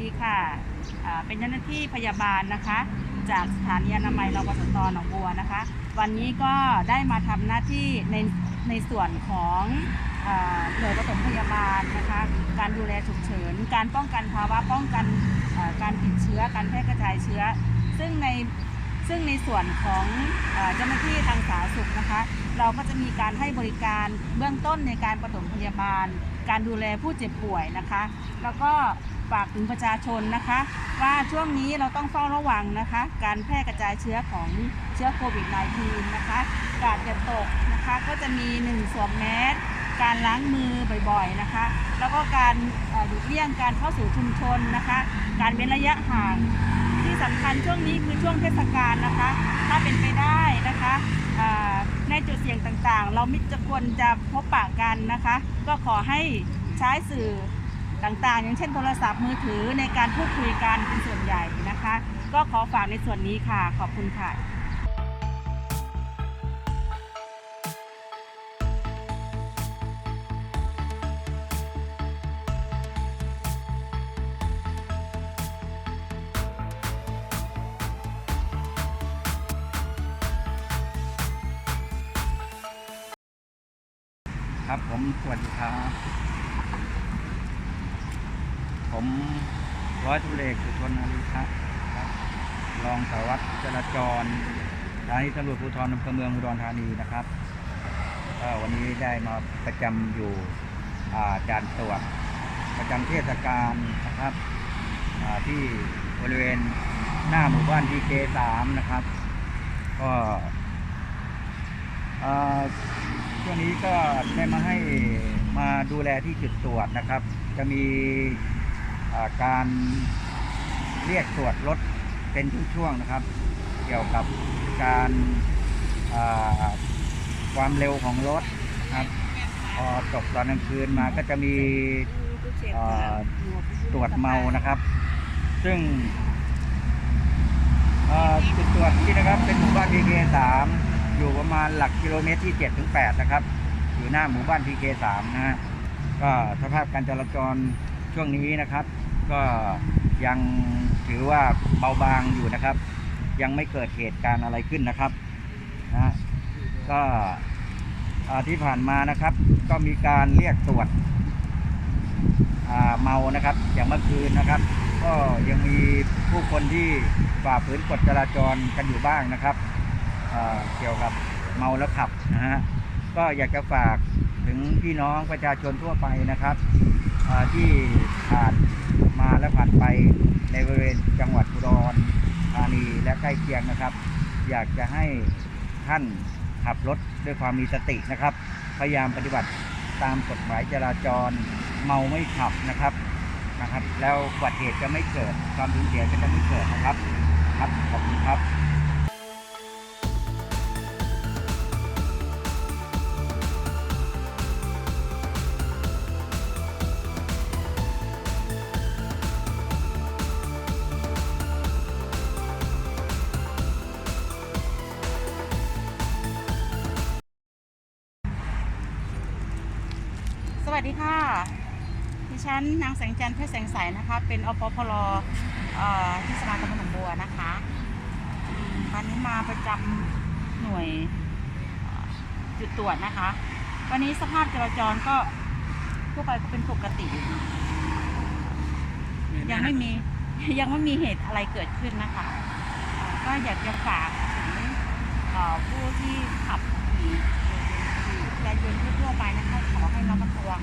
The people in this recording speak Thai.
ดีค่ะะเป็นเจ้าหน้าที่พยาบาลนะคะ จากสถานีอนามัยรปสตหนองบัวนะคะ วันนี้ก็ได้มาทำหน้าที่ในในส่วนของอหน่วยปฐมพยาบาลนะคะ การดูแลฉุกเฉิน การป้องกันภาวะป้องกันการติดเชื้อ การแพร่กระจายเชื้อ ซึ่งใน ซึ่งในส่วนของเจ้าหน้าที่ทางสาธารณสุขนะคะ เราก็จะมีการให้บริการเบื้องต้นในการปฐมพยาบาล การดูแลผู้เจ็บป่วยนะคะ แล้วก็ฝากถึงประชาชนนะคะ ว่าช่วงนี้เราต้องเฝ้าระวังนะคะ การแพร่กระจายเชื้อของเชื้อโควิด -19 นะคะกาดอย่าตกนะคะ ก็จะมีหนึ่งสวมแมส การล้างมือบ่อยๆนะคะ แล้วก็การหลีกเลี่ยงการเข้าสู่ชุมชนนะคะ การเว้นระยะห่าง ที่สำคัญช่วงนี้คือช่วงเทศกาลนะคะ ถ้าเป็นไปได้นะคะในจุดเสี่ยงต่างๆ เราไม่จะควรจะพบปะกันนะคะ ก็ขอให้ใช้สื่อต่างๆ อย่างเช่นโทรศัพท์มือถือในการพูดคุยกันเป็นส่วนใหญ่นะคะ ก็ขอฝากในส่วนนี้ค่ะ ขอบคุณค่ะ ครับผมสวัสดีครับ ผมร้อยตุเลกสุชนอารีครับ รองสารวัตรจราจรสถานีตำรวจภูธรอำเภอเมืองอุดรธานีนะครับก็วันนี้ได้มาประจำอยู่าด่านตรวจประจำเทศกาลนะครับที่บริเวณหน้าหมู่บ้านดีเจสามนะครับ ก็อ่า ช่วงนี้ก็ได้มาให้มาดูแลที่จุดตรวจนะครับ จะมีาการเรียกตรวจรถเป็นช่วงๆนะครับ เกี่ยวกับการาความเร็วของรถครับพอตกตอนกลางคืนมาก็จะมีตรวจเมานะครับ ซึ่งจุดตรวจที่นะครับเป็นหมู่บ้านพีเคสาม อยู่ประมาณหลักกิโลเมตรที่เจ็ดถึงแปดนะครับ อยู่หน้าหมู่บ้านพีเคสามนะฮะก็สภาพการจราจรช่วงนี้นะครับ ก็ยังถือว่าเบาบางอยู่นะครับ ยังไม่เกิดเหตุการณ์อะไรขึ้นนะครับนะฮะก็ที่ผ่านมานะครับ ก็มีการเรียกตรวจเมานะครับ อย่างเมื่อคืนนะครับ ก็ยังมีผู้คนที่ฝ่าฝืนกฎจราจรกันอยู่บ้างนะครับ เกี่ยวกับเมาแล้วขับนะฮะก็อยากจะฝากถึงพี่น้องประชาชนทั่วไปนะครับที่ผ่านมาและผ่านไปในบริเวณจังหวัดอุดรธานีและใกล้เคียงนะครับ อยากจะให้ท่านขับรถด้วยความมีสตินะครับ พยายามปฏิบัติตามกฎหมายจราจรเมาไม่ขับนะครับนะครับ แล้วอุบัติเหตุจะไม่เกิดความสูญเสียก็จะไม่เกิดนะครับครับขอบคุณครับ วัสดีค่ะ ดิฉันนางแสงจันทร์เพชรแสงใสนะคะ เป็นอปพลเอ่อที่สมาคมหนองบัวนะคะอืมวันนี้มาประจำหน่วยเอ่อจุดตรวจนะคะ วันนี้สภาพจราจรก็ทั่วไปก็เป็นปกติ ยังไม่มียังไม่มีเหตุอะไรเกิดขึ้นนะคะเอ่อก็อยากจะฝากถึงเอ่อผู้ที่ขับขี่ ยนยนทั่วไปนะคะขอให้ระมัดระวัง